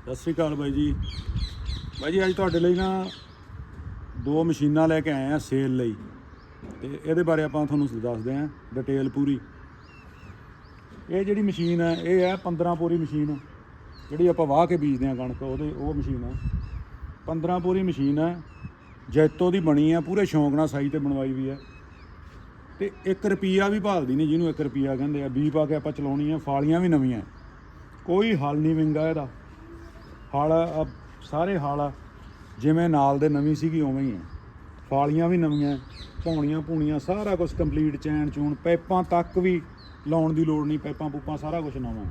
ਸਤਿ ਸ੍ਰੀ ਅਕਾਲ ਬਾਈ ਜੀ। ਬਾਈ ਜੀ, ਅੱਜ ਤੁਹਾਡੇ ਲਈ ਨਾ ਦੋ ਮਸ਼ੀਨਾਂ ਲੈ ਕੇ ਆਏ ਆ ਸੇਲ ਲਈ। ਤੇ ਇਹਦੇ ਬਾਰੇ ਆਪਾਂ ਤੁਹਾਨੂੰ ਦੱਸਦੇ ਆ, ਡਿਟੇਲ ਪੂਰੀ। ਇਹ ਜਿਹੜੀ ਮਸ਼ੀਨ ਹੈ ਇਹ ਹੈ 15 ਪੂਰੀ ਮਸ਼ੀਨ। ਜਿਹੜੀ ਆਪਾਂ ਵਾਹ ਕੇ ਬੀਜਦੇ ਆ ਕਣਕ, ਉਹਦੇ, ਉਹ ਮਸ਼ੀਨ ਹੈ 15 ਪੂਰੀ ਮਸ਼ੀਨ ਹੈ ਜੈਤੋ ਦੀ ਬਣੀ ਆ, ਪੂਰੇ ਸ਼ੌਂਕ ਨਾਲ ਸਾਈ ਤੇ ਬਣਵਾਈ ਵੀ ਹੈ ਤੇ 1 ਰੁਪਿਆ ਵੀ ਭਾਲਦੀ ਨਹੀਂ ਜਿਹਨੂੰ 1 ਰੁਪਿਆ ਕਹਿੰਦੇ ਆ। ਬੀ ਪਾ ਕੇ ਆਪਾਂ ਚਲਾਉਣੀ ਆ, ਫਾਲੀਆਂ ਵੀ ਨਵੀਆਂ। ਕੋਈ ਹੱਲ ਨਹੀਂ ਵਿੰਗਾ ਇਹਦਾ। ਹਲ ਸਾਰੇ ਹਲ ਜਿਵੇਂ ਨਾਲ ਦੇ ਨਵੀਂ ਸੀਗੀ ਉਵੇਂ ਹੀ ਹੈ ਫਾਲੀਆਂ ਵੀ ਨਵੀਆਂ ਪੌਣੀਆਂ ਪੂਣੀਆਂ ਸਾਰਾ ਕੁਝ ਕੰਪਲੀਟ ਚੈਨ ਚੂਣ ਪਾਈਪਾਂ ਤੱਕ ਵੀ ਲਾਉਣ ਦੀ ਲੋੜ ਨਹੀਂ ਪਾਈਪਾਂ ਪੂਪਾਂ ਸਾਰਾ ਕੁਝ ਨਵਾਂ।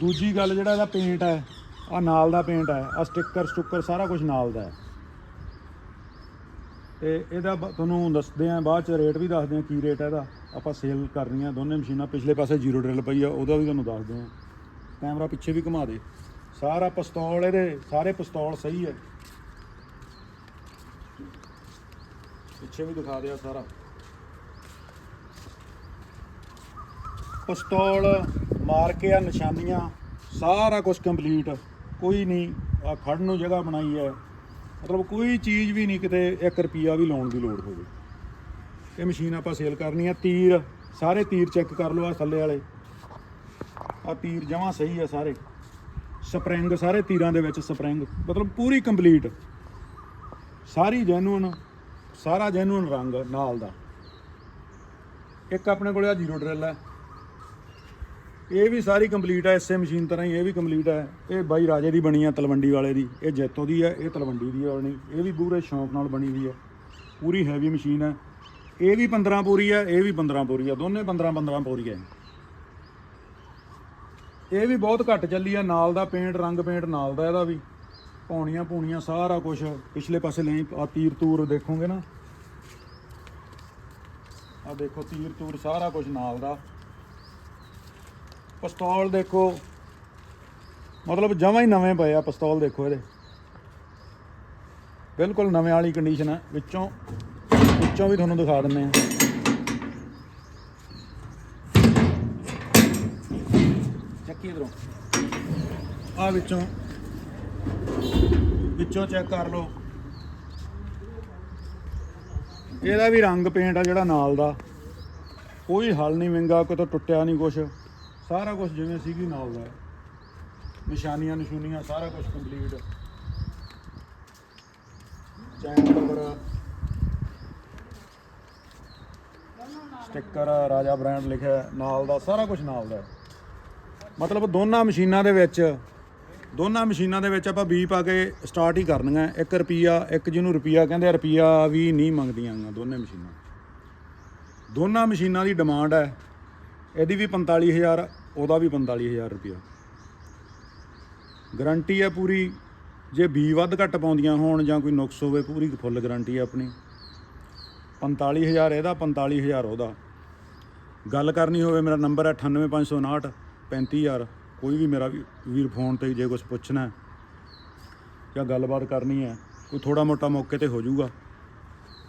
ਦੂਜੀ ਗੱਲ ਜਿਹੜਾ ਇਹਦਾ ਪੇਂਟ ਹੈ ਆ ਨਾਲ ਦਾ ਪੇਂਟ ਹੈ ਆ ਸਟicker ਸਟੁੱਕਰ ਸਾਰਾ ਕੁਝ ਨਾਲ ਦਾ ਹੈ ਤੇ ਇਹਦਾ ਬ- ਤੁਹਾਨੂੰ ਦੱਸਦੇ ਆਂ, ਬਾਅਦ ਚ ਰੇਟ ਵੀ ਦੱਸਦੇ ਆਂ ਕੀ ਰੇਟ ਹੈ ਇਹਦਾ। ਆਪਾਂ ਸੇਲ ਕਰਨੀ ਕਰਨੀਆਂ ਦੋਨੇ ਮਸ਼ੀਨਾਂ, ਪਿਛਲੇ ਪਾਸੇ ਜ਼ੀਰੋ ਡਰਿਲ ਪਈ ਆ, ਉਹਦਾ ਵੀ ਤੁਹਾਨੂੰ ਦੱਸਦੇ ਆਂ। ਕੈਮਰਾ ਪਿੱਛੇ ਵੀ ਘੁਮਾ ਦੇ। ਸਾਰਾ ਪਿਸਤੌਲ ਇਹਦੇ, ਸਾਰੇ ਪਿਸਤੌਲ ਸਹੀ ਹੈ। ਪਿੱਛੇ ਵੀ ਦਿਖਾ ਦਿਆ ਸਾਰਾ। ਪਿਸਤੌਲ ਮਾਰ ਕੇ ਆ ਨਿਸ਼ਾਨੀਆਂ, ਸਾਰਾ ਕੁਝ ਕੰਪਲੀਟ ਕੋਈ ਨਹੀਂ ਆ ਖੜਨ ਨੂੰ ਜਗ੍ਹਾ ਬਣਾਈ ਹੈ। ਮਤਲਬ ਕੋਈ ਚੀਜ਼ ਵੀ ਨਹੀਂ, ਕਿਤੇ 1 ਰੁਪਿਆ ਵੀ ਲਾਉਣ ਦੀ ਲੋੜ ਹੋਵੇ। ਇਹ ਮਸ਼ੀਨ ਆਪਾਂ ਸੇਲ ਕਰਨੀ ਆ, ਤੀਰ, ਸਾਰੇ ਤੀਰ ਚੈੱਕ ਕਰ ਲਓ ਆ ਥੱਲੇ ਵਾਲੇ। ਆ ਤੀਰ ਜਮਾਂ ਸਹੀ ਆ ਸਾਰੇ। ਸਪਰਿੰਗ, ਸਾਰੇ ਤੀਰਾਂ ਦੇ ਵਿੱਚ ਸਪਰਿੰਗ। ਮਤਲਬ ਪੂਰੀ ਕੰਪਲੀਟ। ਸਾਰੀ ਜੈਨੂਨ ਸਾਰਾ ਜੈਨੂਨ ਰੰਗ ਨਾਲ ਦਾ। ਇੱਕ ਆਪਣੇ ਕੋਲੇ ਆ ਜ਼ੀਰੋ ਡਰਿਲ ਹੈ। ਇਹ ਵੀ ਸਾਰੀ ਕੰਪਲੀਟ ਹੈ, ਇਸੇ ਮਸ਼ੀਨ ਤਰ੍ਹਾਂ ਹੀ ਇਹ ਵੀ ਕੰਪਲੀਟ ਹੈ। ਇਹ ਬਾਈ ਰਾਜੇ ਦੀ ਬਣੀ ਆ, ਤਲਵੰਡੀ ਵਾਲੇ ਦੀ। ਇਹ ਜੈਤੋ ਦੀ ਹੈ, ਇਹ ਤਲਵੰਡੀ ਦੀ ਬਣੀ ਇਹ ਵੀ ਪੂਰੇ ਸ਼ੌਂਕ ਨਾਲ ਬਣੀ ਦੀ ਹੈ। ਪੂਰੀ ਹੈਵੀ ਮਸ਼ੀਨ ਹੈ। ਇਹ ਵੀ 15 ਪੂਰੀ ਹੈ, ਇਹ ਵੀ 15 ਪੂਰੀ ਹੈ। ਦੋਨੇ 15 15 ਪੂਰੀ ਹੈ। ਇਹ ਵੀ ਬਹੁਤ ਘੱਟ ਚੱਲੀ ਆ, ਨਾਲ ਦਾ ਪੇਂਟ, ਰੰਗ ਪੇਂਟ ਨਾਲ ਦਾ ਇਹਦਾ ਵੀ। ਪੌਣੀਆਂ ਪੂਣੀਆਂ ਸਾਰਾ ਕੁਝ ਪਿਛਲੇ ਪਾਸੇ ਲਈ, ਆ ਤੀਰ ਤੂਰ ਦੇਖੋਗੇ ਨਾ। ਆ ਦੇਖੋ ਤੀਰ ਤੂਰ ਸਾਰਾ ਕੁਝ ਨਾਲ ਦਾ। ਪਿਸਤੌਲ ਦੇਖੋ, ਮਤਲਬ ਜਮਾਂ ਹੀ ਨਵੇਂ ਪਏ ਆ ਪਿਸਤੌਲ ਦੇਖੋ ਇਹਦੇ। ਬਿਲਕੁਲ ਨਵੇਂ ਵਾਲੀ ਕੰਡੀਸ਼ਨ ਹੈ ਵਿੱਚੋਂ ਵਿੱਚੋਂ ਵੀ ਤੁਹਾਨੂੰ ਦਿਖਾ ਦਿੰਨੇ ਆ। ਚੱਕੀ ਇਧਰੋਂ। ਆ ਵਿੱਚੋਂ। ਵਿੱਚੋਂ ਚੈੱਕ ਕਰ ਲਓ। ਇਹਦਾ ਵੀ ਰੰਗ ਪੇਂਟ ਆ ਜਿਹੜਾ ਨਾਲ ਦਾ। ਕੋਈ ਹਲ ਨਹੀਂ ਵਿੰਗਾ ਕੋਈ ਤਾਂ ਟੁੱਟਿਆ ਨਹੀਂ ਕੁਛ। ਸਾਰਾ ਕੁਝ ਜਿਵੇਂ ਸੀਗੀ ਨਾਲ ਦਾ। ਨਿਸ਼ਾਨੀਆਂ, ਨਿਸ਼ੂਨੀਆਂ, ਸਾਰਾ ਕੁਝ complete chain cover sticker Raja brand ਲਿਖਿਆ, ਨਾਲ ਦਾ, ਸਾਰਾ ਕੁਝ ਨਾਲ ਦਾ। ਮਤਲਬ ਦੋਨਾਂ ਮਸ਼ੀਨਾਂ ਦੇ ਵਿੱਚ, ਦੋਨਾਂ ਮਸ਼ੀਨਾਂ ਦੇ ਵਿੱਚ ਆਪਾਂ ਬੀ ਪਾ ਕੇ ਸਟਾਰਟ ਹੀ ਕਰਨੀਆਂ। 1 ਰੁਪਿਆ ਇੱਕ ਜਿਹਨੂੰ ਰੁਪਿਆ ਕਹਿੰਦੇ ਆ ਰੁਪਿਆ ਵੀ ਨਹੀਂ ਮੰਗਦੀਆਂ ਗੀਆਂ ਦੋਨੇ ਮਸ਼ੀਨਾਂ। ਦੋਨਾਂ ਮਸ਼ੀਨਾਂ ਦੀ ਡਿਮਾਂਡ ਹੈ, ਇਹਦੀ ਵੀ 45000 ਉਹਦਾ ਵੀ 45000 ਰੁਪਿਆ ਗਾਰੰਟੀ ਹੈ ਪੂਰੀ, ਜੇ ਬੀ ਵੱਧ ਘੱਟ ਪਾਉਂਦੀਆਂ ਹੋਣ ਜਾਂ ਕੋਈ ਨੁਕਸ ਹੋਵੇ, ਪੂਰੀ ਫੁੱਲ ਗਾਰੰਟੀ ਹੈ ਆਪਣੀ। 45000 ਇਹਦਾ 45000 ਉਹਦਾ। ਗੱਲ ਕਰਨੀ ਹੋਵੇ, ਮੇਰਾ ਨੰਬਰ ਹੈ 98559 35000 ਕੋਈ ਵੀ ਮੇਰਾ ਵੀ- ਵੀਰ ਫੋਨ ਤੇ ਜੇ ਕੁਝ ਪੁੱਛਣਾ ਹੈ ਜਾਂ ਗੱਲਬਾਤ ਕਰਨੀ ਹੈ, ਕੋਈ ਥੋੜਾ ਮੋਟਾ ਮੌਕੇ ਤੇ ਹੋ ਜਾਊਗਾ,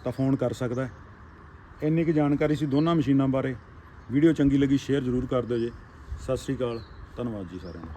ਤਾਂ ਫੋਨ ਕਰ ਸਕਦਾ ਹੈ। ਇੰਨੀ ਕੁ ਜਾਣਕਾਰੀ ਸੀ ਦੋਨਾਂ ਮਸ਼ੀਨਾਂ ਬਾਰੇ। ਵੀਡੀਓ ਚੰਗੀ ਲੱਗੀ, ਸ਼ੇਅਰ ਜ਼ਰੂਰ ਕਰ ਦਿਓ ਜੀ। ਸਤਿ ਸ੍ਰੀ ਅਕਾਲ। ਧੰਨਵਾਦ ਜੀ ਸਾਰਿਆਂ ਦਾ।